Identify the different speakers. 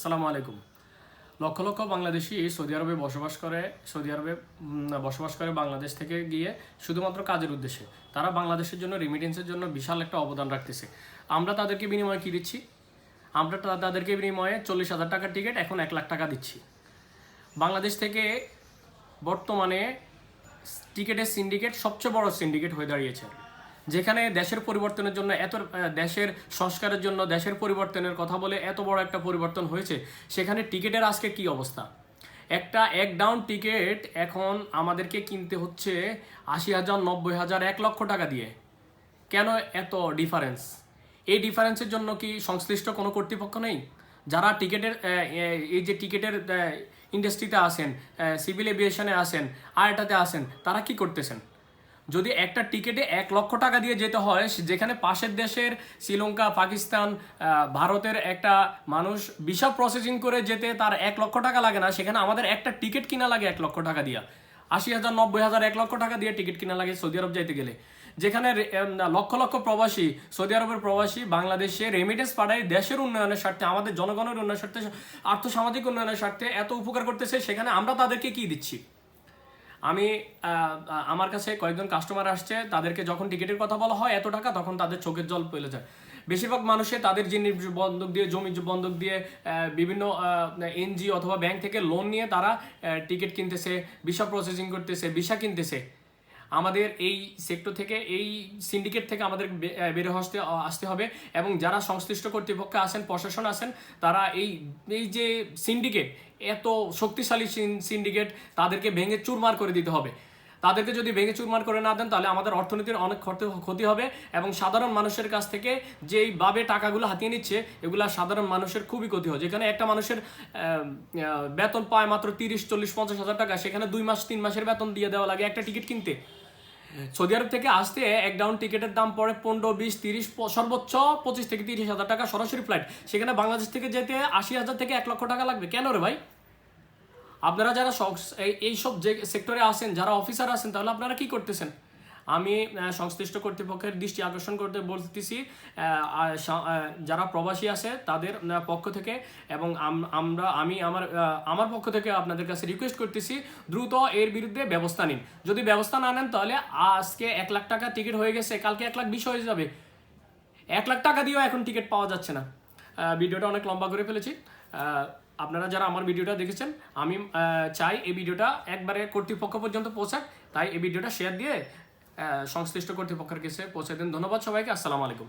Speaker 1: আসসালামু আলাইকুম। লক্ষ লক্ষ বাংলাদেশি সৌদি আরবে বসবাস করে, সৌদি আরবে বসবাস করে বাংলাদেশ থেকে গিয়ে শুধুমাত্র কাজের উদ্দেশ্যে। তারা বাংলাদেশের জন্য রেমিটেন্সের জন্য বিশাল একটা অবদান রাখতেছে। আমরা তাদেরকে বিনিময়ে কী দিচ্ছি? আমরা তাদেরকে বিনিময়ে চল্লিশ হাজার টাকার টিকিট এখন এক লাখ টাকা দিচ্ছি। বাংলাদেশ থেকে বর্তমানে টিকেটের সিন্ডিকেট সবচেয়ে বড় সিন্ডিকেট হয়ে দাঁড়িয়েছে। যেখানে দেশের পরিবর্তনের জন্য এত দেশের সংস্কারের জন্য দেশের পরিবর্তনের কথা বলে এত বড় একটা পরিবর্তন হয়েছে, সেখানে টিকেটের আজকে কি অবস্থা? একটা এক ডাউন টিকিট এখন আমাদেরকে কিনতে হচ্ছে আশি হাজার, নব্বই হাজার, এক লক্ষ টাকা দিয়ে। কেন এত ডিফারেন্স এই ডিফারেন্সের জন্য কি সংশ্লিষ্ট কোনো কর্তৃপক্ষ নেই? যারা টিকেটের এই যে টিকেটের ইন্ডাস্ট্রিতে আসেন সিভিল এভিয়েশনে আসেন আর এটাতে আসেন, তারা কি করতেছেন? যদি একটা টিকেটে এক লক্ষ টাকা দিয়ে যেতে হয়, যেখানে পাশের দেশের শ্রীলঙ্কা, পাকিস্তান ভারতের একটা মানুষ ভিসা প্রসেসিং করে যেতে তার এক লক্ষ টাকা লাগে না, সেখানে আমাদের একটা টিকিট কিনা লাগে এক লক্ষ টাকা দিয়া। আশি হাজার, নব্বই হাজার, এক লক্ষ টাকা দিয়ে টিকিট কিনা লাগে সৌদি আরব যাইতে গেলে। যেখানে লক্ষ লক্ষ প্রবাসী, সৌদি আরবের প্রবাসী বাংলাদেশে রেমিটেন্স পাঠায়, দেশের উন্নয়নের স্বার্থে, আমাদের জনগণের উন্নয়নের স্বার্থে, আর্থসামাজিক উন্নয়নের স্বার্থে এত উপকার করতেছে, সেখানে আমরা তাদেরকে কি দিচ্ছি? আমি আমার কাছে কয়েকজন কাস্টমার আসছে, তাদেরকে যখন টিকিটের কথা বলা হয় এত টাকা, তখন তাদের চোখের জল পেলে যায়। বেশিরভাগ মানুষে তাদের জিনিস বন্ধক দিয়ে, জমি বন্ধক দিয়ে বিভিন্ন এনজি অথবা ব্যাংক থেকে লোন নিয়ে তারা টিকিট কিনতেছে ভিসা প্রসেসিং করতেছে ভিসা কিনতেছে। আমাদের এই সেক্টর থেকে, এই সিন্ডিকেট থেকে আমাদের বের আসতে আসতে হবে এবং যারা সংশ্লিষ্ট কর্তৃপক্ষ আছেন, প্রশাসন আছেন, তারা এই এই যে সিন্ডিকেট এত শক্তিশালী সিন্ডিকেট তাদেরকে ভেঙে চুরমার করে দিতে হবে। তাদেরকে যদি ভেঙে চুরমার করে না দেন, তাহলে আমাদের অর্থনীতির অনেক ক্ষতি- ক্ষতি হবে এবং সাধারণ মানুষের কাছ থেকে যেইভাবে টাকাগুলো হাতিয়ে নিচ্ছে, এগুলা সাধারণ মানুষের খুবই ক্ষতি হয়। যেখানে একটা মানুষের বেতন পায় মাত্র তিরিশ, চল্লিশ, পঞ্চাশ হাজার টাকা, সেখানে দুই মাস, তিন মাসের বেতন দিয়ে দেওয়া লাগে একটা টিকিট কিনতে। সৌদি আরব থেকে আসতে এক ডাউন টিকিটের দাম পড়ে পনেরো, বিশ, তিরিশ সর্বোচ্চ পঁচিশ থেকে তিরিশ হাজার টাকা সরাসরি ফ্লাইট সেখানে বাংলাদেশ থেকে যেতে আশি হাজার থেকে এক লক্ষ টাকা লাগবে। কেন রে ভাই? আপনারা যারা এই- এইসব যে সেক্টরে আসেন যারা অফিসার আসেন তাহলে আপনারা কি করতেছেন? আমি সংশ্লিষ্ট কর্তৃপক্ষের দৃষ্টি আকর্ষণ করতে বলতেছি যারা প্রবাসী আছে তাদের পক্ষ থেকে এবং আমরা, আমি আমার আমার পক্ষ থেকে আপনাদের কাছে রিকোয়েস্ট করতেছি, দ্রুত এর বিরুদ্ধে ব্যবস্থা নিন। যদি ব্যবস্থা না নেন তাহলে আজকে এক লাখ টাকা টিকিট হয়ে গেছে, কালকে এক লাখ বিশ হয়ে যাবে। এক লাখ টাকা দিয়েও এখন টিকিট পাওয়া যাচ্ছে না। ভিডিওটা অনেক লম্বা করে ফেলেছি। আপনারা যারা আমার ভিডিওটা দেখেছেন, আমি চাই এই ভিডিওটা একবারে কর্তৃপক্ষ পর্যন্ত পৌঁছাক। তাই এই ভিডিওটা শেয়ার দিয়ে সংশ্লিষ্ট কর্তৃপক্ষের কাছে পৌঁছে দিন। ধন্যবাদ সবাইকে আসসালামু আলাইকুম।